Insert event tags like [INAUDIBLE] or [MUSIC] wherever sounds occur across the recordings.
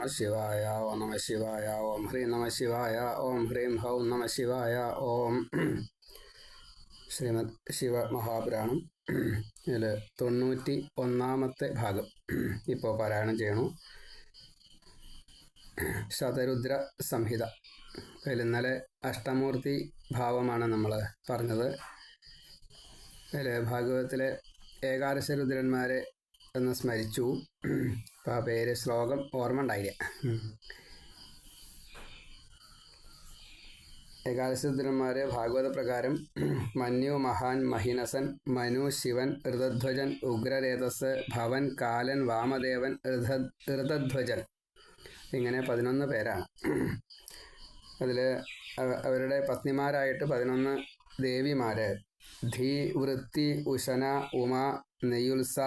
നമ ശിവായ ഓം നമ ശിവായ ഓം ഹ്രീം നമ ശിവായ ഓം ഹ്രീം ഹൗം നമ ശിവായ ഓം ശ്രീമദ് ശിവ മഹാപുരാണം ഇതിൽ തൊണ്ണൂറ്റി ഒന്നാമത്തെ ഭാഗം [CLEARS THROAT] ഇപ്പോൾ പാരായണം ചെയ്യണു. ശതരുദ്ര സംഹിത. അതിൽ ഇന്നലെ അഷ്ടമൂർത്തി ഭാവമാണ് നമ്മൾ പറഞ്ഞത്. അതിൽ ഭാഗവതത്തിലെ ഏകാദശ രുദ്രന്മാരെ എന്ന് സ്മരിച്ചു. അപ്പോൾ ആ പേര് ശ്ലോകം ഓർമ്മ ഉണ്ടായില്ല. ഏകാദശരുദ്രന്മാരെ ഭാഗവത പ്രകാരം മന്യു മഹാൻ മഹിനസൻ മനു ശിവൻ ഋതധ്വജൻ ഉഗ്രരേതസ് ഭവൻ കാലൻ വാമദേവൻ ഋത ഋതധ്വജൻ. ഇങ്ങനെ പതിനൊന്ന് പേരാണ്. അതിൽ അവരുടെ പത്നിമാരായിട്ട് പതിനൊന്ന് ദേവിമാര്. ധീ വൃത്തി ഉശന ഉമ നെയ്യുൽസ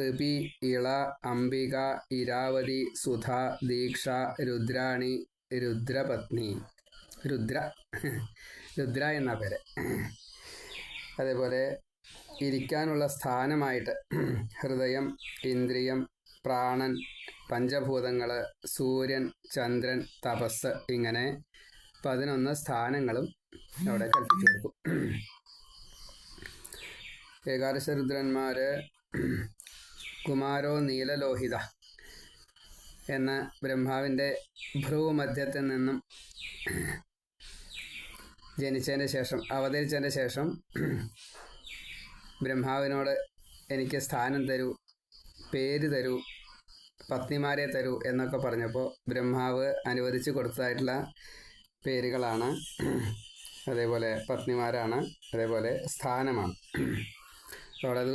ഋപി ഇള അംബിക ഇരാവതി സുധ ദീക്ഷ രുദ്രാണി രുദ്രപത്നി രുദ്ര രുദ്ര എന്ന പേര്. അതേപോലെ ഇരിക്കാനുള്ള സ്ഥാനമായിട്ട് ഹൃദയം ഇന്ദ്രിയം പ്രാണൻ പഞ്ചഭൂതങ്ങൾ സൂര്യൻ ചന്ദ്രൻ തപസ് ഇങ്ങനെ പതിനൊന്ന് സ്ഥാനങ്ങളും അവിടെ കൽപ്പിച്ചു കൊടുക്കും. ഏകാദശ രുദ്രന്മാര് കുമാരോ നീലലോഹിത എന്ന ബ്രഹ്മാവിന്റെ ഭ്രൂമധ്യത്തിൽ നിന്നും ജനിച്ചതിന് ശേഷം അവതരിച്ചതിന് ശേഷം ബ്രഹ്മാവിനോട് എനിക്ക് സ്ഥാനം തരൂ പേര് തരൂ പത്നിമാരെ തരൂ എന്നൊക്കെ പറഞ്ഞപ്പോൾ ബ്രഹ്മാവ് അനുവദിച്ച് കൊടുത്തതായിട്ടുള്ള പേരുകളാണ്. അതേപോലെ പത്നിമാരാണ് അതേപോലെ സ്ഥാനമാണ്. അത്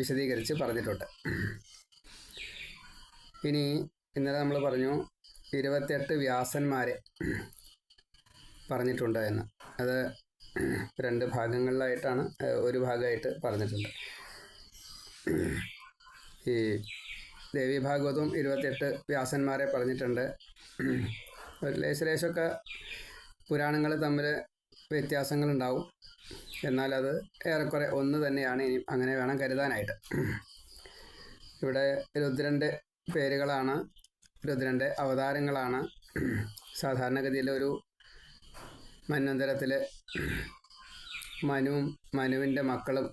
വിശദീകരിച്ച് പറഞ്ഞിട്ടുണ്ട്. ഇനി ഇന്നലെ നമ്മൾ പറഞ്ഞു ഇരുപത്തെട്ട് വ്യാസന്മാരെ പറഞ്ഞിട്ടുണ്ട് എന്ന്. അത് രണ്ട് ഭാഗങ്ങളിലായിട്ടാണ് ഒരു ഭാഗമായിട്ട് പറഞ്ഞിട്ടുണ്ട്. ഈ ദേവി ഭാഗവതവും ഇരുപത്തെട്ട് വ്യാസന്മാരെ പറഞ്ഞിട്ടുണ്ട്. ലേശലേശമൊക്കെ പുരാണങ്ങൾ തമ്മിൽ വ്യത്യാസങ്ങളുണ്ടാവും. എന്നാൽ അത് ഏറെക്കുറെ ഒന്ന് തന്നെയാണ് ഇനി അങ്ങനെ വേണം കരുതാനായിട്ട്. ഇവിടെ രുദ്രന്റെ പേരുകളാണ് രുദ്രന്റെ അവതാരങ്ങളാണ്. സാധാരണഗതിയിൽ ഒരു മന്വന്തരത്തിൽ മനുവും മനുവിന്റെ മക്കളും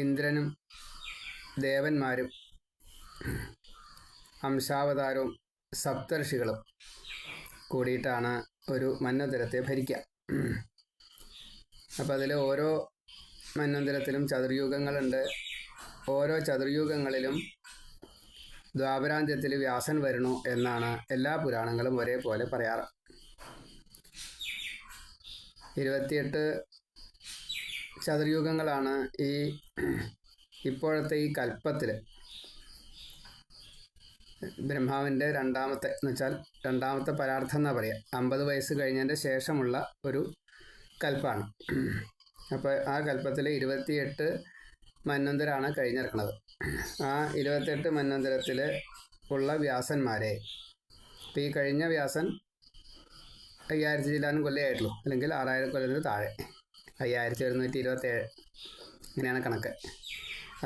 ഇന്ദ്രനും ദേവന്മാരും അംശാവതാരവും സപ്തർഷികളും കൂടിയിട്ടാണ് ഒരു മന്നതരത്തെ ഭരിക്കുക. അപ്പോൾ അതിൽ ഓരോ മന്വന്തരത്തിലും ചതുർയുഗങ്ങളുണ്ട്. ഓരോ ചതുർയുഗങ്ങളിലും ദ്വാപരാന്ത്യത്തിൽ വ്യാസൻ വരുന്നു എന്നാണ് എല്ലാ പുരാണങ്ങളും ഒരേപോലെ പറയാറ്. ഇരുപത്തിയെട്ട് ചതുർയുഗങ്ങളാണ് ഈ ഇപ്പോഴത്തെ ഈ കൽപ്പത്തിൽ ബ്രഹ്മാവിന്റെ രണ്ടാമത്തെ എന്ന് വെച്ചാൽ രണ്ടാമത്തെ പരാർത്ഥം എന്നാ പറയുക അമ്പത് വയസ്സ് കഴിഞ്ഞതിന്റെ ശേഷമുള്ള ഒരു കൽപ്പാണ്. അപ്പോൾ ആ കൽപ്പത്തിൽ ഇരുപത്തിയെട്ട് മന്വന്തരാണ് കഴിഞ്ഞിറക്കുന്നത് ആ ഇരുപത്തെട്ട് മന്വന്തരത്തിൽ ഉള്ള വ്യാസന്മാരെ ഇപ്പോൾ ഈ കഴിഞ്ഞ വ്യാസൻ അയ്യായിരത്തി ചില്ലാനും കൊല്ലമായിട്ടുള്ളൂ അല്ലെങ്കിൽ ആറായിരം കൊല്ലത്തിന് താഴെ. അയ്യായിരത്തി ഒരുന്നൂറ്റി ഇരുപത്തേഴ് ഇങ്ങനെയാണ് കണക്ക്.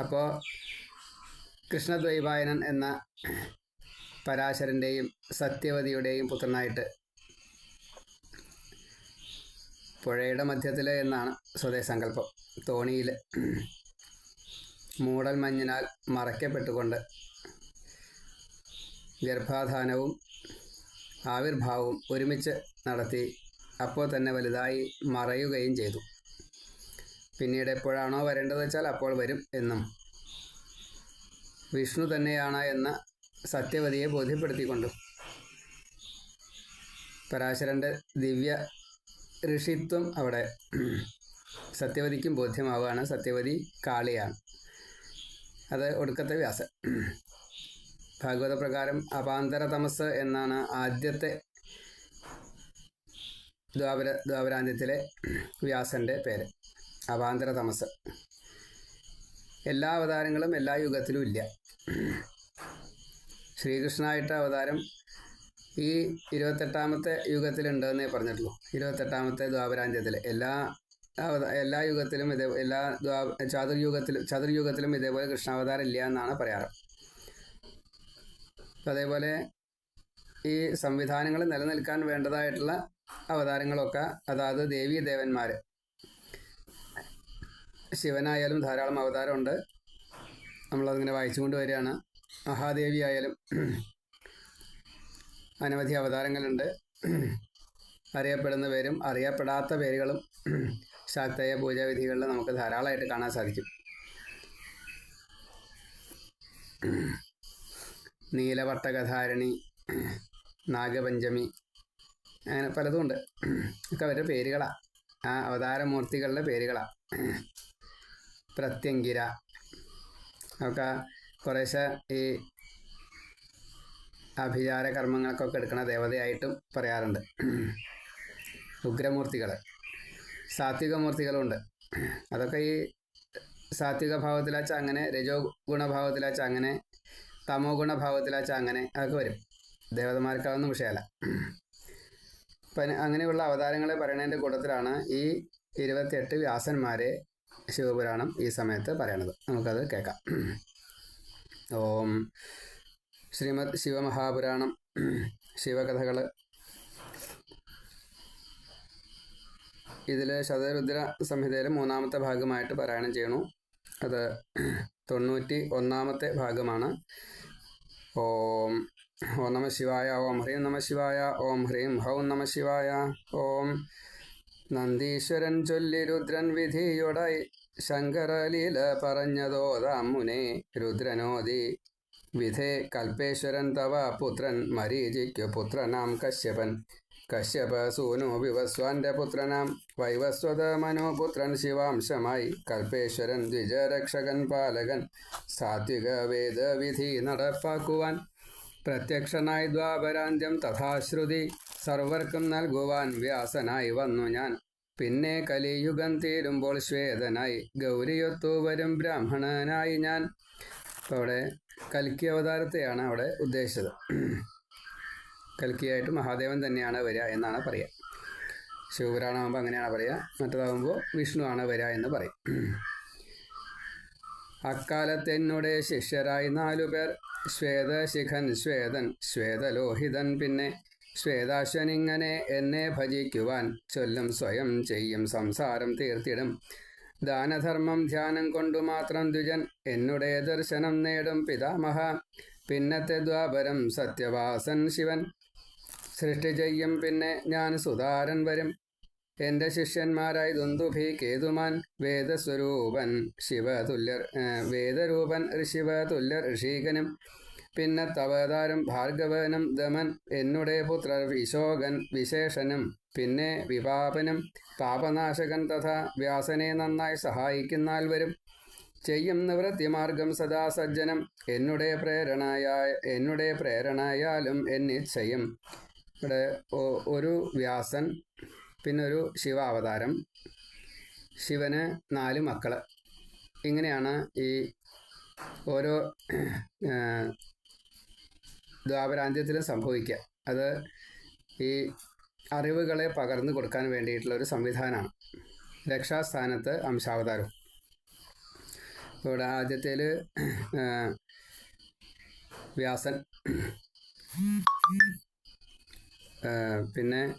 അപ്പോൾ കൃഷ്ണദ്വൈപായനൻ എന്ന പരാശരന്റെയും സത്യവതിയുടെയും പുത്രനായിട്ട് പുഴയുടെ മധ്യത്തിൽ എന്നാണ് സ്വദേശസങ്കല്പം. തോണിയിൽ മൂടൽ മഞ്ഞിനാൽ മറയ്ക്കപ്പെട്ടുകൊണ്ട് ഗർഭാധാനവും ആവിർഭാവവും ഒരുമിച്ച് നടത്തി അപ്പോൾ തന്നെ വലുതായി മറയുകയും ചെയ്തു. പിന്നീട് എപ്പോഴാണോ വരേണ്ടത് വെച്ചാൽ അപ്പോൾ വരും എന്നും വിഷ്ണു തന്നെയാണ് എന്ന് സത്യവതിയെ ബോധ്യപ്പെടുത്തിക്കൊണ്ടും. പരാശരന്റെ ദിവ്യ ഋഷിത്വം അവിടെ സത്യവതിക്കും ബോധ്യമാവുകയാണ്. സത്യവതി കാളിയാണ്. അത് ഒടുക്കത്തെ വ്യാസൻ. ഭാഗവത പ്രകാരം അപാന്തര തമസ് എന്നാണ് ആദ്യത്തെ ദ്വാപര ദ്വാപരാന്ത്യത്തിലെ വ്യാസന്റെ പേര്. അപാന്തര തമസ് എല്ലാ അവതാരങ്ങളും എല്ലാ യുഗത്തിലും ഇല്ല. ശ്രീകൃഷ്ണനായിട്ട് അവതാരം ഈ ഇരുപത്തെട്ടാമത്തെ യുഗത്തിലുണ്ടെന്നേ പറഞ്ഞിട്ടുള്ളൂ. ഇരുപത്തെട്ടാമത്തെ ദ്വാപരാന്ത്യത്തിൽ എല്ലാ എല്ലാ യുഗത്തിലും ഇതേ എല്ലാ ദ്വാ ചതുർയുഗത്തിലും ചതുർയുഗത്തിലും ഇതേപോലെ കൃഷ്ണാവതാരം ഇല്ല എന്നാണ് പറയാറ്. അതേപോലെ ഈ സംവിധാനങ്ങൾ നിലനിൽക്കാൻ വേണ്ടതായിട്ടുള്ള അവതാരങ്ങളൊക്കെ അതായത് ദേവീ ദേവന്മാർ ശിവനായാലും ധാരാളം അവതാരമുണ്ട്. നമ്മളതിങ്ങനെ വായിച്ചുകൊണ്ട് വരികയാണ്. മഹാദേവി ആയാലും അനവധി അവതാരങ്ങളുണ്ട്. അറിയപ്പെടുന്ന പേരും അറിയപ്പെടാത്ത പേരുകളും ശാക്തേയ പൂജാവിധികളിൽ നമുക്ക് ധാരാളമായിട്ട് കാണാൻ സാധിക്കും. നീലവട്ടകധാരണി നാഗപഞ്ചമി അങ്ങനെ പലതും ഉണ്ട്. ഒക്കെ അവരുടെ പേരുകളാണ് ആ അവതാരമൂർത്തികളുടെ പേരുകളാണ് പ്രത്യങ്കിര. ഒക്കെ കുറേശ്ശെ ഈ അഭിചാര കർമ്മങ്ങൾക്കൊക്കെ എടുക്കുന്ന ദേവതയായിട്ടും പറയാറുണ്ട്. ഉഗ്രമൂർത്തികൾ സാത്വികമൂർത്തികളുണ്ട്. അതൊക്കെ ഈ സാത്വിക ഭാവത്തിലാച്ച അങ്ങനെ രജോ ഗുണഭാവത്തിലാച്ച അങ്ങനെ തമോ ഗുണഭാവത്തിലാച്ച അങ്ങനെ അതൊക്കെ വരും. ദേവതമാർക്കാവുന്ന വിഷയമല്ല. അപ്പം അങ്ങനെയുള്ള അവതാരങ്ങളെ പറയുന്നതിന്റെ കൂട്ടത്തിലാണ് ഈ ഇരുപത്തിയെട്ട് വ്യാസന്മാരെ ശിവപുരാണം ഈ സമയത്ത് പറയണത്. നമുക്കത് കേൾക്കാം. ഓം ശ്രീമദ് ശിവമഹാപുരാണം ശിവകഥകൾ ഇതിൽ ശതരുദ്ര സംഹിതയിൽ മൂന്നാമത്തെ ഭാഗമായിട്ട് പാരായണം ചെയ്യണു അത് തൊണ്ണൂറ്റി ഒന്നാമത്തെ ഭാഗമാണ്. ഓം ഓം നമ ശിവായ ഓം ഹ്രീം നമ ശിവായ ഓം ഹ്രീം ഹൗം നമ ശിവായ ഓം നന്ദീശ്വരൻ ചൊല്ലി രുദ്രൻ വിധിയൊടായി ശങ്കരലീല പറഞ്ഞതോതാം മുനെ രുദ്രനോദി വിധേ കൽപ്പേശ്വരൻ തവ പുത്രൻ മരീചിക്കു പുത്രനാം കശ്യപൻ. കശ്യപ സൂനു വിവസ്വാന്റെ പുത്രനാം. വൈവസ്വത മനോപുത്രൻ ശിവാംശമായി. കൽപ്പേശ്വരൻ ദ്വിജരക്ഷകൻ പാലകൻ. സാത്വിക വേദവിധി നടപ്പാക്കുവാൻ. പ്രത്യക്ഷനായി ദ്വാപരാന്ത്യം തഥാശ്രുതി. സർവർക്കും നൽകുവാൻ വ്യാസനായി വന്നു ഞാൻ. പിന്നെ കലിയുഗം തീരുമ്പോൾ ശ്വേതനായി. ഗൗരിയൊത്തു വരും ബ്രാഹ്മണനായി ഞാൻ. അവിടെ കൽക്കി അവതാരത്തെയാണ് അവിടെ ഉദ്ദേശിച്ചത്. കൽക്കിയായിട്ട് മഹാദേവൻ തന്നെയാണ് വരിക എന്നാണ് പറയുക ശിവപുരാണമാകുമ്പോൾ അങ്ങനെയാണ് പറയുക മറ്റേതാകുമ്പോൾ വിഷ്ണുവാണ് വരിക എന്ന് പറയും. അക്കാലത്തെന്നുടെ ശിഷ്യരായി നാലു നാലുപേർ ശ്വേതശിഖൻ ശ്വേതൻ ശ്വേതലോഹിതൻ പിന്നെ ശ്വേതാശ്വനിങ്ങനെ എന്നെ ഭജിക്കുവാൻ ചൊല്ലും സ്വയം ചെയ്യും സംസാരം തീർത്തിടും. ദാനധർമ്മം ധ്യാനം കൊണ്ടു മാത്രം ദ്വിജൻ എന്നുടെ ദർശനം നേടും പിതാമഹ. പിന്നത്തെ ദ്വാപരം സത്യവാസൻ ശിവൻ. സൃഷ്ടി ചെയ്യും പിന്നെ ഞാൻ സുതാരൻ വരും. എന്റെ ശിഷ്യന്മാരായി ദുന്ദുഭി കേതുമാൻ വേദസ്വരൂപൻ ശിവതുല്യർ വേദരൂപൻ ശിവതുല്യർ ഋഷീകനും. പിന്നെ തവതാരം ഭാർഗവനും ദമൻ എന്നുടെ പുത്രർ വിശോകൻ വിശേഷനും. പിന്നെ വിവാപനം താപനാശകൻ തഥാ വ്യാസനെ നന്നായി സഹായിക്കുന്നാൽ വരും. ചെയ്യും നിവൃത്തിമാർഗം സദാ സജ്ജനം എന്നുടെ പ്രേരണയായ എന്നുടെ പ്രേരണയാലും ചെയ്യും. ഇവിടെ ഒരു വ്യാസൻ പിന്നൊരു ശിവാവതാരം. ശിവന് നാല് മക്കൾ ഇങ്ങനെയാണ് ഈ ഓരോ ദ്വാപരാന്ത്യത്തിലും സംഭവിക്കുക അത് ഈ അറിവുകളെ പകർന്നു കൊടുക്കാൻ വേണ്ടിയിട്ടുള്ള ഒരു സംവിധാനമാണ്. രക്ഷാസ്ഥാനത്ത് അംശാവതാരം. ഇവിടെ ആദ്യത്തേൽ വ്യാസൻ. പിന്നെ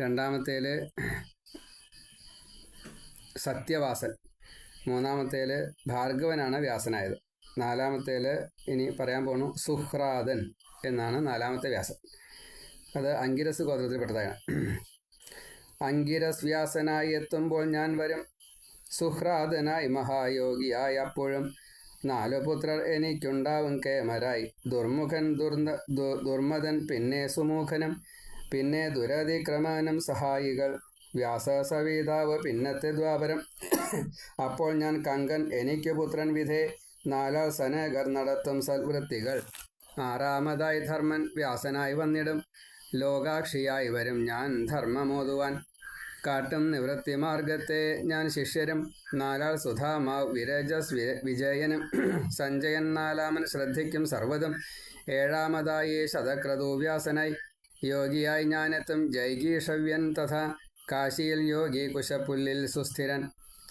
രണ്ടാമത്തേൽ സത്യവാസൻ. മൂന്നാമത്തേൽ ഭാർഗവനാണ് വ്യാസനായത്. നാലാമത്തേൽ ഇനി പറയാൻ പോണു സുഹ്രാദൻ എന്നാണ് നാലാമത്തെ വ്യാസൻ. അത് അങ്കിരസ് ഗോത്രത്തിൽപ്പെട്ടതാണ് അങ്കിരസ് വ്യാസനായി എത്തുമ്പോൾ ഞാൻ വരും. സുഹ്രാദനായി മഹായോഗിയായി. അപ്പോഴും നാലു പുത്രർ എനിക്കുണ്ടാവും കേമരായി. ദുർമുഖൻ ദുർന്ദ ദുർമദൻ പിന്നെ സുമുഖനും പിന്നെ ദുരതിക്രമനും സഹായികൾ. വ്യാസ സവിതാവ് പിന്നത്തെ ദ്വാപരം. അപ്പോൾ ഞാൻ കങ്കൻ എനിക്ക് പുത്രൻ വിധേ. നാലാൾ സനേകർ നടത്തും സൽവൃത്തികൾ. ആറാമതായി ധർമ്മൻ വ്യാസനായി വന്നിടും. ലോകാക്ഷിയായി വരും. ഞാൻ ധർമ്മമോതുവാൻ കാട്ടും നിവൃത്തിമാർഗത്തെ ഞാൻ ശിഷ്യരും. നാലാൾ സുധാമാവ് വിരജസ് വിജയനും [CLEARS THROAT] സഞ്ജയൻ നാലാമൻ ശ്രദ്ധിക്കും സർവതും. ഏഴാമതായി ശതക്രതു വ്യാസനായി. യോഗിയായി ഞാനെത്തും ജൈഗീഷവ്യൻ തഥാ. കാശിയിൽ യോഗി കുശപ്പുല്ലിൽ സുസ്ഥിരൻ.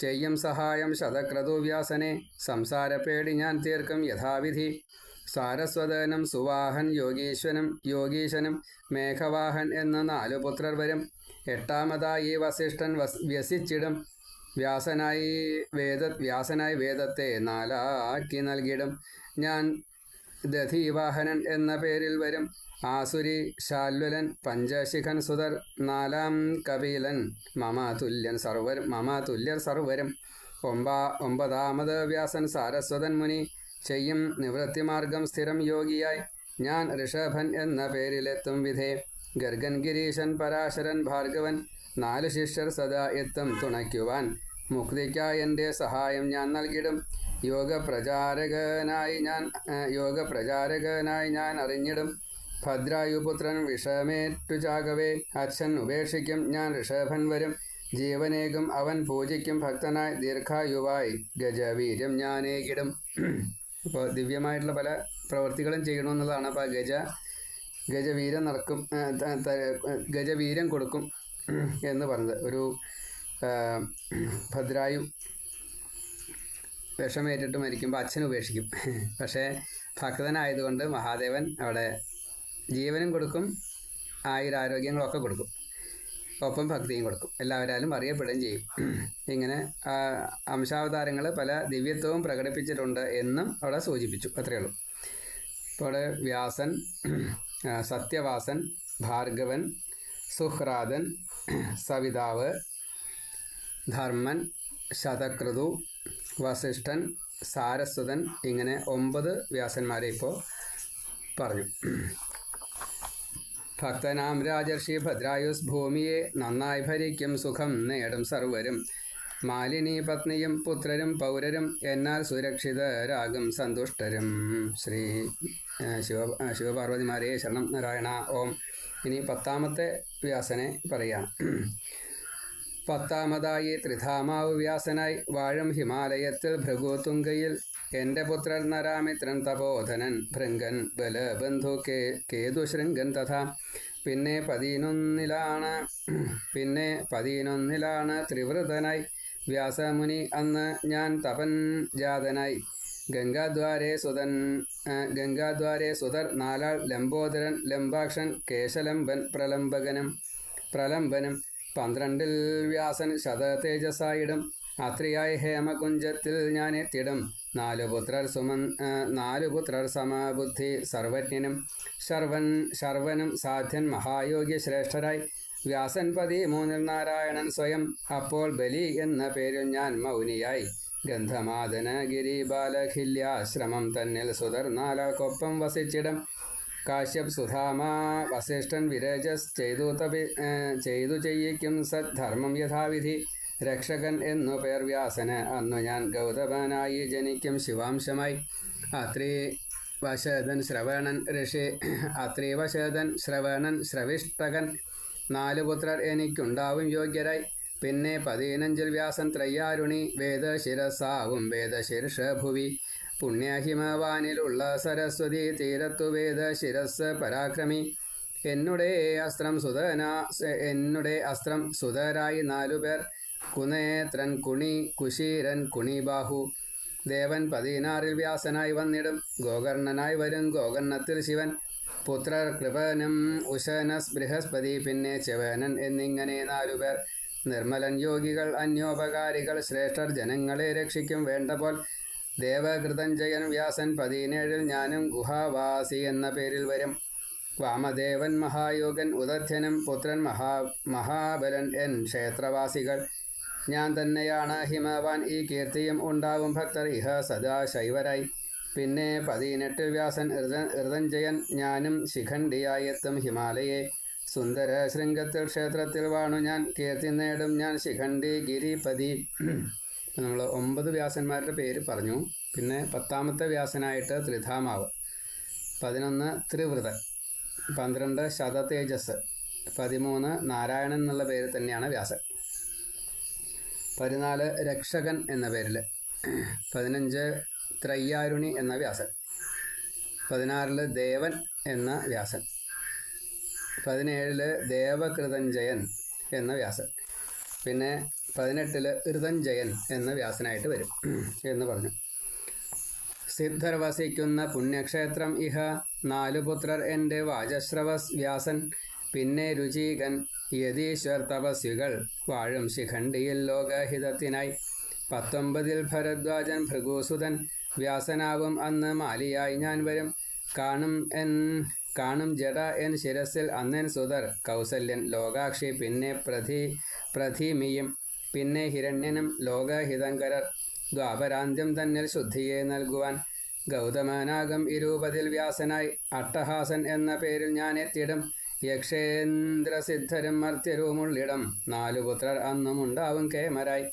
ചെയ്യും സഹായം ശതക്രതു വ്യാസനെ. സംസാരപ്പേടി ഞാൻ തീർക്കും യഥാവിധി. സാരസ്വതനും സുവാഹൻ യോഗീശ്വനും യോഗീശനും മേഘവാഹൻ എന്ന നാലു പുത്രർ വരും. എട്ടാമതായി വസിഷ്ഠൻ വസ് വ്യസിച്ചിടും. വ്യാസനായി വേദ വ്യാസനായി വേദത്തെ നാലാക്കി നൽകിയിടും ഞാൻ ദധീവാഹനൻ എന്ന പേരിൽ വരും. ആസുരി ശാൽവലൻ പഞ്ചശിഖൻ സുതർ നാലാം കപിലൻ മമ തുല്യൻ സർവരും മമ തുല്യർ സർവരും. ഒമ്പ ഒമ്പതാമത് വ്യാസൻ സാരസ്വതൻ മുനി ചെയ്യും. നിവൃത്തിമാർഗം സ്ഥിരം യോഗിയായി. ഞാൻ ഋഷഭൻ എന്ന പേരിലെത്തും വിധേ. ഗർഗൻ ഗിരീശൻ പരാശരൻ ഭാർഗവൻ നാല് ശിഷ്യർ സദാ എത്തും തുണയ്ക്കുവാൻ. മുക്തിക്കായി എന്റെ സഹായം ഞാൻ നൽകിടും. യോഗ പ്രചാരകനായി ഞാൻ യോഗപ്രചാരകനായി യോഗ പ്രചാരകനായി ഞാൻ അറിഞ്ഞിടും. ഭദ്രായുപുത്രൻ വിഷമേറ്റു ചാകവേ. അച്ഛൻ ഉപേക്ഷിക്കും ഞാൻ ഋഷഭൻ വരും. ജീവനേകും അവൻ പൂജിക്കും ഭക്തനായി ദീർഘായുവായി ഗജവീര്യം ഞാനേകിടും. അപ്പോൾ ദിവ്യമായിട്ടുള്ള പല പ്രവൃത്തികളും ചെയ്യണമെന്നുള്ളതാണ്. അപ്പോൾ ഗജ ഗജവീരം നടക്കും ഗജവീരം കൊടുക്കും എന്ന് പറഞ്ഞത്. ഒരു ഭദ്രായു വിഷമേറ്റിട്ട് മരിക്കുമ്പോൾ അച്ഛൻ ഉപേക്ഷിക്കും. പക്ഷേ ഭക്തനായതുകൊണ്ട് മഹാദേവൻ അവിടെ ജീവനും കൊടുക്കും ആയുരാരോഗ്യങ്ങളൊക്കെ കൊടുക്കും. ഒപ്പം ഭക്തിയും കൊടുക്കും. എല്ലാവരാലും അറിയപ്പെടുകയും ചെയ്യും. ഇങ്ങനെ അംശാവതാരങ്ങൾ പല ദിവ്യത്വവും പ്രകടിപ്പിച്ചിട്ടുണ്ട് എന്നും അവിടെ സൂചിപ്പിച്ചു. അത്രയേ ഉള്ളൂ. ഇപ്പോൾ അവിടെ വ്യാസൻ സത്യവാസൻ ഭാർഗവൻ സുഹ്രാദൻ സവിതാവ് ധർമ്മൻ ശതക്രതു വസിഷ്ഠൻ സാരസ്വതൻ ഇങ്ങനെ ഒമ്പത് വ്യാസന്മാരെ ഇപ്പോൾ പറഞ്ഞു. ഭക്തനാം രാജർഷി ഭദ്രായുസ് ഭൂമിയെ നന്നായി ഭരിക്കും സുഖം നേടും സർവരും. മാലിനി പത്നിയും പുത്രരും പൗരരും എന്നാൽ സുരക്ഷിതരാകും സന്തുഷ്ടരും. ശ്രീ ശിവ ശിവപാർവതിമാരെ ശരണം നാരായണ. ഓം. ഇനി പത്താമത്തെ വ്യാസനെ പറയുകയാണ്. പത്താമതായി ത്രിധാമാവ് വ്യാസനായി വാഴും ഹിമാലയത്തിൽ ഭൃഗുതുങ്കയിൽ എന്റെ പുത്രൻ നരാമിത്രൻ തപോധനൻ ഭൃങ്കൻ ബലബന്ധു കേ കേതുശൃംഗൻ തഥ. പിന്നെ പതിനൊന്നിലാണ് പിന്നെ പതിനൊന്നിലാണ് ത്രിവൃതനായി വ്യാസമുനി അന്ന് ഞാൻ തപൻ ജാതനായി ഗംഗാദ്വാരേ സുതൻ ഗംഗാദ്വാരേ സുതർ നാലാൾ ലംബോദരൻ ലംബാക്ഷൻ കേശലംബൻ പ്രലംബകനും പ്രലംബനും. പന്ത്രണ്ടിൽ വ്യാസൻ ശത തേജസ്സായിടും അത്രിയായി ഹേമകുഞ്ചത്തിൽ ഞാൻ എത്തിടും. നാലു പുത്രർ സുമൻ നാലു പുത്രർ സമബുദ്ധി സർവജ്ഞനും ശർവൻ ശർവനും സാധ്യൻ മഹായോഗി ശ്രേഷ്ഠരായി വ്യാസൻ പതി മൂന്നിൽ നാരായണൻ സ്വയം അപ്പോൾ ബലി എന്ന പേരിൽ ഞാൻ മൗനിയായി. ഗന്ധമാതന ഗിരി ബാലഖില്യാശ്രമം തന്നിൽ സുതർ നാലാൾക്കൊപ്പം വസിച്ചിടം. കാശ്യപ് സുധാമ വസിഷ്ഠൻ വിരജസ് ചെയ്തു തപി ചെയ്തു ചെയ്യിക്കും സദ്ധർമ്മം യഥാവിധി. രക്ഷകൻ എന്നു പേർ വ്യാസന്. അന്നു ഞാൻ ഗൗതമനായി ജനിക്കും ശിവാംശമായി. അത്രി വശതൻ ശ്രവണൻ ഋഷി അത്രി വശതൻ ശ്രവണൻ ശ്രവിഷ്ടകൻ നാലു പുത്രർ എനിക്കുണ്ടാവും യോഗ്യരായി. പിന്നെ പതിനഞ്ചിൽ വ്യാസൻ ത്രയ്യാരുണി വേദശിരസാവും വേദശീർഷ ഭുവി പുണ്യഹിമവാനിലുള്ള സരസ്വതി തീരത്തു വേദശിരസ് പരാക്രമി. എന്നുടെ അസ്ത്രം സുതന എന്നുടെ അസ്ത്രം സുതരായി നാലുപേർ കുനേത്രൻ കുണി കുശീരൻ കുണിബാഹു ദേവൻ പതിനാറിൽ വ്യാസനായി വന്നിടും. ഗോകർണനായി വരും ഗോകർണത്തിൽ ശിവൻ. പുത്രർ കൃപനും ഉശനസ് ബൃഹസ്പതി പിന്നെ ചവനൻ എന്നിങ്ങനെ നാലുപേർ നിർമ്മലൻ യോഗികൾ അന്യോപകാരികൾ ശ്രേഷ്ഠർ ജനങ്ങളെ രക്ഷിക്കും വേണ്ട പോൽ ദേവകൃതഞ്ജയൻ വ്യാസൻ പതിനേഴിൽ ഞാനും ഗുഹാവാസി എന്ന പേരിൽ വരും. വാമദേവൻ മഹായോഗൻ ഉദധ്യനും പുത്രൻ മഹാ മഹാബലൻ എൻ ക്ഷേത്രവാസികൾ. ഞാൻ തന്നെയാണ് ഹിമവാൻ. ഈ കീർത്തിയും ഉണ്ടാവും ഭക്തർ. ഇഹ സദാ ശൈവരായി. പിന്നെ പതിനെട്ട് വ്യാസൻ ഋത ഋതഞ്ജയൻ ഞാനും ശിഖണ്ഡിയായി എത്തും ഹിമാലയെ. സുന്ദര ശൃംഗത്തിൽ ക്ഷേത്രത്തിൽ വാണു ഞാൻ. കീർത്തി നേടും ഞാൻ ശിഖണ്ഡി ഗിരിപതി. നമ്മൾ ഒമ്പത് വ്യാസന്മാരുടെ പേര് പറഞ്ഞു. പിന്നെ പത്താമത്തെ വ്യാസനായിട്ട് ത്രിധാമാവ്. പതിനൊന്ന് ത്രിവൃതൻ പന്ത്രണ്ട് ശതതേജസ്. പതിമൂന്ന് നാരായണൻ എന്നുള്ള പേര് തന്നെയാണ് വ്യാസൻ. പതിനാല് രക്ഷകൻ എന്ന പേരിൽ പതിനഞ്ച് ത്രയ്യാരുണി എന്ന വ്യാസൻ. പതിനാറിൽ ദേവൻ എന്ന വ്യാസൻ. പതിനേഴിൽ ദേവകൃതഞ്ജയൻ എന്ന വ്യാസൻ. പിന്നെ പതിനെട്ടിൽ ഋതഞ്ജയൻ എന്ന വ്യാസനായിട്ട് വരും [CLEARS THROAT] എന്ന് പറഞ്ഞു. സിദ്ധർ വസിക്കുന്ന പുണ്യക്ഷേത്രം ഇഹ. നാലു പുത്രർ എന്റെ വാചശ്രവസ് വ്യാസൻ. പിന്നെ രുചീകൻ യതീശ്വർ തപസ്വികൾ വാഴും ശിഖണ്ഡിയിൽ ലോകഹിതത്തിനായി. പത്തൊമ്പതിൽ ഭരദ്വാജൻ ഭൃഗുസുതൻ വ്യാസനാവും അന്ന് മാലിയായി ഞാൻ വരും. കാണും എൻ കാണും ജഡ എൻ ശിരസിൽ അന്നൻ സുതർ കൗസല്യൻ ലോകാക്ഷി പിന്നെ പ്രതി പ്രഥിമിയും പിന്നെ ഹിരണ്യനും ലോകഹിതങ്കരർ ദ്വാപരാന്ത്യം തന്നിൽ ശുദ്ധിയെ നൽകുവാൻ ഗൗതമനാകം ഇരുപതിൽ വ്യാസനായി അട്ടഹാസൻ എന്ന പേരിൽ ഞാൻ എത്തിയിടും യക്ഷേന്ദ്രസിദ്ധരും മർത്യരുമുള്ളിടം. നാലു പുത്രർ അന്നും കേമരായി.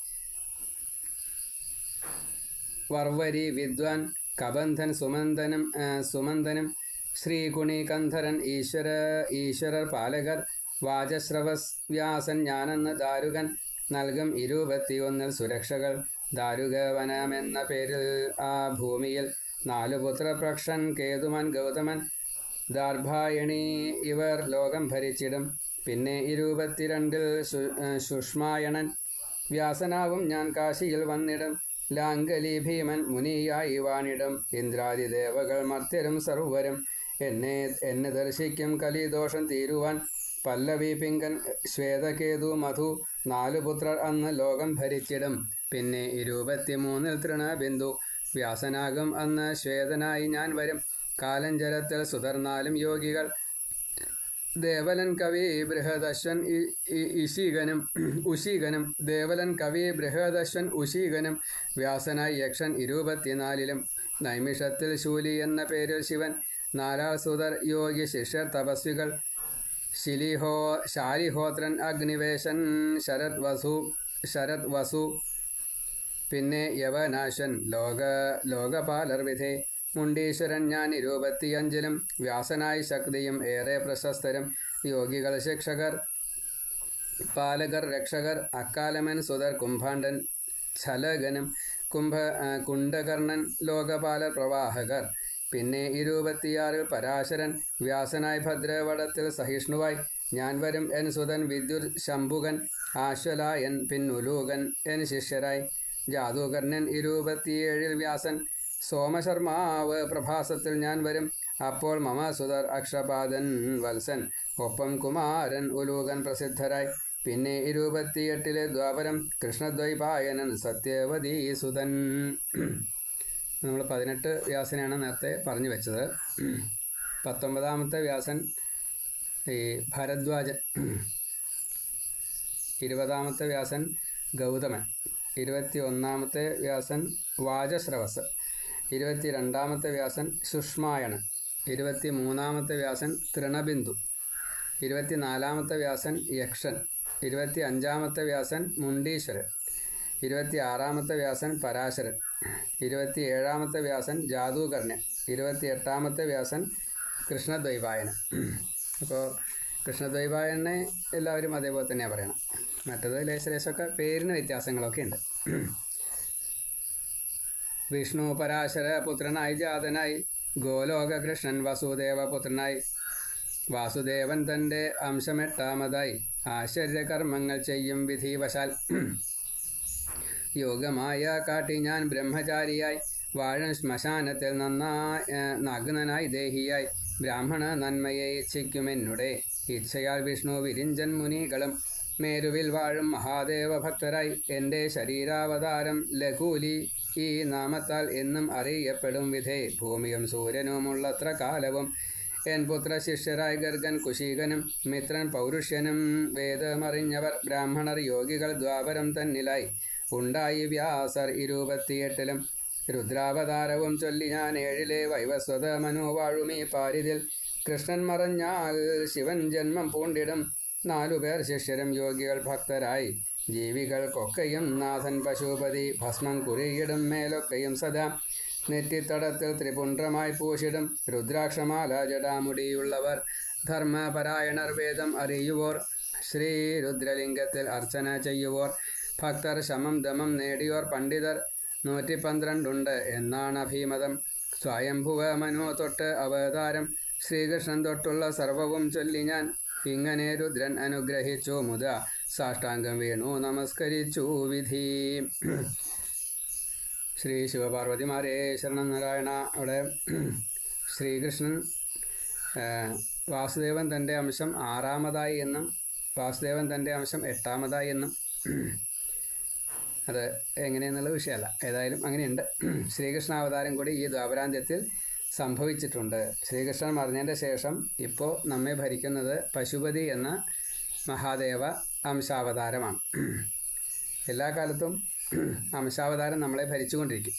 വർവരി വിദ്വാൻ കബന്ധൻ സുമന്തനും സുമന്തനും ശ്രീകുണി കന്ധരൻ ഈശ്വര ഈശ്വരർ പാലകർ വാചശ്രവസ് വ്യാസൻ ഞാനെന്ന് ദാരുകൻ നൽകും ഇരുപത്തിയൊന്നിൽ സുരക്ഷകൾ. ദാരുഗവനമെന്ന പേരിൽ ആ ഭൂമിയിൽ നാലു പുത്രപ്രക്ഷൻ കേതുമൻ ഗൗതമൻ ദാർഭായണി ഇവർ ലോകം ഭരിച്ചിടും. പിന്നെ ഇരുപത്തിരണ്ടിൽ സുഷ്മായണൻ. വ്യാസനാവും ഞാൻ കാശിയിൽ വന്നിടും. ലാംഗലി ഭീമൻ മുനിയായി വാണിടും. ഇന്ദ്രാദി ദേവകൾ മർത്യരും സർവരും എന്നെ എന്നെ ദർശിക്കും കലിദോഷം തീരുവാൻ പല്ലവി പിങ്കൻ ശ്വേതകേതു മധു നാലു പുത്രർ അന്ന് ലോകം ഭരിച്ചിടും. പിന്നെ ഇരുപത്തിമൂന്നിൽ തൃണബിന്ദു. വ്യാസനാകും അന്ന് ശ്വേതനായി ഞാൻ വരും. കാലഞ്ചരത്തിൽ സുതർന്നാലും യോഗികൾ. ദേവലൻ കവി ബൃഹദശ്വൻ ഇശീകനും ഉശീകനും. ദേവലൻ കവി ബൃഹദശ്വൻ ഉശീകനും. വ്യാസനായി യക്ഷൻ ഇരുപത്തിനാലിലും. നൈമിഷത്തിൽ ശൂലി എന്ന പേരിൽ ശിവൻ. നാലാൾ യോഗി ശിഷ്യർ തപസ്വികൾ. ശിലിഹോ ശാലിഹോത്രൻ അഗ്നിവേശൻ ശരത് വസു ശരത് വസു പിന്നെ യവനാശൻ ലോക ലോകപാലർ വിധേ മുണ്ടീശ്വരൻ ഞാൻ ഇരുപത്തിയഞ്ചിലും വ്യാസനായി ശക്തിയും ഏറെ പ്രശസ്തരും. യോഗികൾ ശിക്ഷകർ പാലകർ രക്ഷകർ അക്കാലമൻ സുതർ കുംഭാണ്ഡൻ ഛലകനും കുംഭ കുണ്ടകർണൻ ലോകപാലർ പ്രവാഹകർ പിന്നെ ഇരുപത്തിയാറിൽ പരാശരൻ വ്യാസനായി ഭദ്രവടത്തിൽ സഹിഷ്ണുവായി. ഞാൻ വരും എൻ സുതൻ വിദ്യുത് ശംഭുകൻ ആശ്വലായൻ പിന്നുലൂകൻ എൻ ശിഷ്യരായി. ജാതൂകർണൻ ഇരുപത്തിയേഴിൽ വ്യാസൻ സോമശർമാവ് പ്രഭാസത്തിൽ ഞാൻ വരും. അപ്പോൾ മമ സുതർ അക്ഷപാദൻ വത്സൻ ഒപ്പം കുമാരൻ ഉലൂകൻ പ്രസിദ്ധരായി. പിന്നെ ഇരുപത്തിയെട്ടിലെ ദ്വാപരം കൃഷ്ണദ്വൈപായനൻ സത്യവതീ സുതൻ നമ്മൾ പതിനെട്ട് വ്യാസനെയാണ് നേരത്തെ പറഞ്ഞു വെച്ചത്. പത്തൊമ്പതാമത്തെ വ്യാസൻ ഈ ഭരദ്വാജൻ. ഇരുപതാമത്തെ വ്യാസൻ ഗൗതമൻ. ഇരുപത്തി ഒന്നാമത്തെ വ്യാസൻ വാജശ്രവസ് ഇരുപത്തി രണ്ടാമത്തെ വ്യാസൻ സുഷ്മായണൻ. ഇരുപത്തി മൂന്നാമത്തെ വ്യാസൻ തൃണബിന്ദു. ഇരുപത്തി നാലാമത്തെ വ്യാസൻ യക്ഷൻ. ഇരുപത്തി അഞ്ചാമത്തെ വ്യാസൻ മുണ്ടീശ്വരൻ. ഇരുപത്തി ആറാമത്തെ വ്യാസൻ പരാശരൻ. ഇരുപത്തി ഏഴാമത്തെ വ്യാസൻ ജാതൂകർണ്യൻ ഇരുപത്തി എട്ടാമത്തെ വ്യാസൻ കൃഷ്ണദ്വൈപായനൻ അപ്പോൾ കൃഷ്ണദ്വൈപായനെ എല്ലാവരും അതേപോലെ തന്നെയാണ് പറയണം. മറ്റത് ലേശലേശമൊക്കെ പേരിന് വ്യത്യാസങ്ങളൊക്കെ ഉണ്ട്. വിഷ്ണു പരാശര പുത്രനായി ജാതനായി ഗോലോക കൃഷ്ണൻ വസുദേവ പുത്രനായി വാസുദേവൻ തന്റെ അംശമെട്ടാമതായി ആശ്ചര്യകർമ്മങ്ങൾ ചെയ്യും വിധിവശാൽ യോഗമായ കാട്ടി ഞാൻ ബ്രഹ്മചാരിയായി. വാഴൻ ശ്മശാനത്തിൽ നന്നാ നഗ്നനായി ദേഹിയായി. ബ്രാഹ്മണ നന്മയെ ഇച്ഛിക്കുമെന്നുടെ ഇച്ഛയാൽ വിഷ്ണു വിരിഞ്ചൻ മുനികളും മേരുവിൽ വാഴും മഹാദേവ ഭക്തരായി. എന്റെ ശരീരാവതാരം ലഘൂലി ഈ നാമത്താൽ എന്നും അറിയപ്പെടും വിധേ. ഭൂമിയും സൂര്യനുമുള്ളത്ര കാലവും. എൻ പുത്ര ശിഷ്യരായ ഗർഗൻ കുശീകനും മിത്രൻ പൗരുഷ്യനും വേദമറിഞ്ഞവർ ബ്രാഹ്മണർ യോഗികൾ ദ്വാപരം തന്നിലായി. ഉണ്ടായി വ്യാസർ ഇരുപത്തിയെട്ടിലും. രുദ്രാവതാരവും ചൊല്ലി ഞാൻ ഏഴിലെ വൈവസ്വത മനോവാഴുമീ പാരിതിൽ. കൃഷ്ണൻ മറഞ്ഞാൽ ശിവൻ ജന്മം പൂണ്ടിടും. നാലുപേർ ശിഷ്യരും യോഗികൾ ഭക്തരായി. ജീവികൾ ജീവികൾക്കൊക്കെയും നാഥൻ പശുപതി ഭസ്മം കുരിയിടും മേലൊക്കെയും സദാ. നെറ്റിത്തടത്തിൽ ത്രിപുണ്ഡ്രമായി പൂശിടും. രുദ്രാക്ഷമാല ജടാമുടിയുള്ളവർ ധർമ്മപരായണർ വേദം അറിയുവോർ. ശ്രീരുദ്രലിംഗത്തിൽ അർച്ചന ചെയ്യുവോർ. ഭക്തർ ശമം ദമം നേടിയോർ പണ്ഡിതർ നൂറ്റി പന്ത്രണ്ടുണ്ട് എന്നാണ് അഭിമതം. സ്വയംഭുവ മനോ തൊട്ട് അവതാരം. ശ്രീകൃഷ്ണൻ തൊട്ടുള്ള സർവവും ചൊല്ലി ഞാൻ. ഇങ്ങനെ രുദ്രൻ അനുഗ്രഹിച്ചു മുത സാഷ്ടാംഗം വീണു നമസ്കരിച്ചു വിധി. ശ്രീ ശിവപാർവതിമാരേ ശരണം നാരായണ അവിടെ ശ്രീകൃഷ്ണൻ വാസുദേവൻ തന്റെ അംശം ആറാമതായി എന്നും വാസുദേവൻ തന്റെ അംശം എട്ടാമതായി എന്നും അത് എങ്ങനെയെന്നുള്ള വിഷയമല്ല. ഏതായാലും അങ്ങനെയുണ്ട്. ശ്രീകൃഷ്ണ അവതാരം കൂടി ഈ ദ്വാപരാന്ത്യത്തിൽ സംഭവിച്ചിട്ടുണ്ട്. ശ്രീകൃഷ്ണൻ മറിഞ്ഞതിന്റെ ശേഷം ഇപ്പോൾ നമ്മെ ഭരിക്കുന്നത് പശുപതി എന്ന മഹാദേവ അംശാവതാരമാണ്. എല്ലാ കാലത്തും അംശാവതാരം നമ്മളെ ഭരിച്ചുകൊണ്ടിരിക്കും.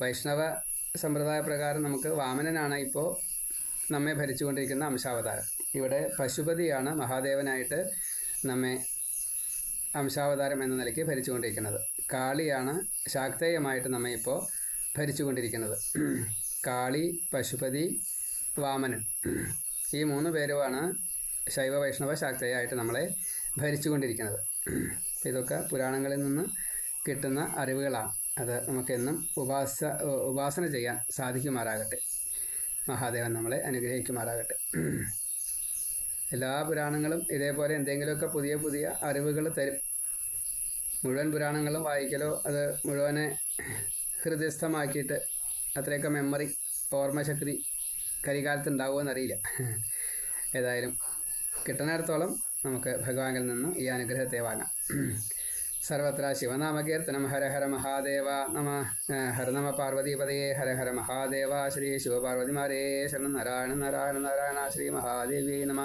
വൈഷ്ണവ സമ്പ്രദായ പ്രകാരം നമുക്ക് വാമനനാണ് ഇപ്പോൾ നമ്മെ ഭരിച്ചുകൊണ്ടിരിക്കുന്ന അംശാവതാരം. ഇവിടെ പശുപതിയാണ് മഹാദേവനായിട്ട് നമ്മെ അംശാവതാരം എന്ന നിലയ്ക്ക് ഭരിച്ചുകൊണ്ടിരിക്കുന്നത്. കാളിയാണ് ശാക്തേയമായിട്ട് നമ്മെ ഇപ്പോൾ ഭരിച്ചുകൊണ്ടിരിക്കുന്നത്. കാളി പശുപതി വാമനൻ. ഈ മൂന്ന് പേരുമാണ് ശൈവ വൈഷ്ണവ ശാക്തയായിട്ട് നമ്മളെ ഭരിച്ചുകൊണ്ടിരിക്കുന്നത്. ഇതൊക്കെ പുരാണങ്ങളിൽ നിന്ന് കിട്ടുന്ന അറിവുകളാണ്. അത് നമുക്കെന്നും ഉപാസ ഉപാസന ചെയ്യാൻ സാധിക്കുമാറാകട്ടെ. മഹാദേവൻ നമ്മളെ അനുഗ്രഹിക്കുമാറാകട്ടെ. എല്ലാ പുരാണങ്ങളും ഇതേപോലെ എന്തെങ്കിലുമൊക്കെ പുതിയ പുതിയ അറിവുകൾ തരും. മുഴുവൻ പുരാണങ്ങളും വായിക്കലോ അത് മുഴുവനെ ഹൃദയസ്ഥമാക്കിയിട്ട് അത്രയൊക്കെ മെമ്മറി ഓർമ്മശക്തി കരികാലത്ത് ഉണ്ടാവുമെന്നറിയില്ല ഏതായാലും കിട്ടുന്നിടത്തോളം നമുക്ക് ഭഗവാനിൽ നിന്നും ഈ അനുഗ്രഹത്തെ വാങ്ങാം. സർവത്ര ശിവനാമകീർത്തനം. ഹര ഹര മഹാദേവ നമ ഹര നമ പാർവതീപതയെ ഹര ഹര മഹാദേവ ശ്രീ ശിവപാർവതിമാരേ ശരണം നാരായണ നാരായണ നാരായണ ശ്രീ മഹാദേവി നമ.